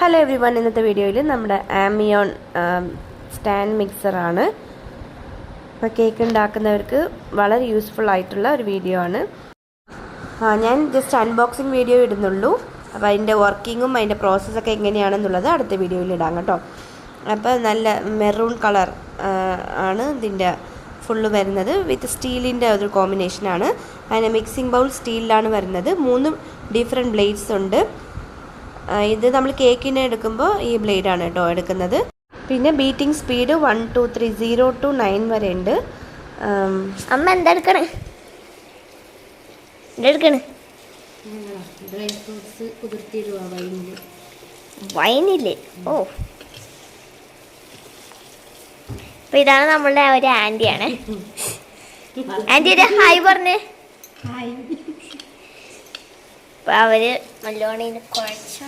Hello every one ഇന്നത്തെ വീഡിയോയിൽ നമ്മുടെ ആമിയോൺ സ്റ്റാൻഡ് മിക്സറാണ് അപ്പോൾ കേക്ക് ഉണ്ടാക്കുന്നവർക്ക് വളരെ യൂസ്ഫുൾ ആയിട്ടുള്ള ഒരു വീഡിയോ ആണ്. ആ ഞാൻ ജസ്റ്റ് അൺബോക്സിങ് വീഡിയോ ഇടുന്നുള്ളൂ. അപ്പോൾ അതിന്റെ വർക്കിങ്ങും അതിന്റെ പ്രോസസ്സൊക്കെ എങ്ങനെയാണെന്നുള്ളത് അടുത്ത വീഡിയോയിൽ ഇടാം കേട്ടോ. അപ്പോൾ നല്ല മെറൂൺ കളർ ആണ് ഇതിന്റെ ഫുള്ള് വരുന്നത്. വിത്ത് സ്റ്റീലിന്റെ ഒരു കോമ്പിനേഷനാണ് അതിന്റെ മിക്സിംഗ് ബൗൾ സ്റ്റീലിലാണ് വരുന്നത്. മൂന്ന് ഡിഫറെന്റ് ബ്ലേഡ്സ് ഉണ്ട്. ഇത് നമ്മൾ കേക്കിന് എടുക്കുമ്പോൾ ഈ ബ്ലേഡാണ് കേട്ടോ എടുക്കുന്നത്. പിന്നെ beating speed one two three zero two nine വരെ ഉണ്ട്. അമ്മ എന്താ എടുക്കണേ? എന്താ എടുക്കണേ? ഡ്രൈ ഫ്രൂട്ട്സ് കുതിർത്തിയിടുക വൈനിൽ വൈനില്ലേ ഓ. അപ്പൊ ഇതാണ് നമ്മളുടെ ഒരു ആന്റിയാണ് ഹായ് പറഞ്ഞേ. ഹായ്. പറഞ്ഞ് അപ്പൊ അവർ നല്ലോണം കുഴച്ചു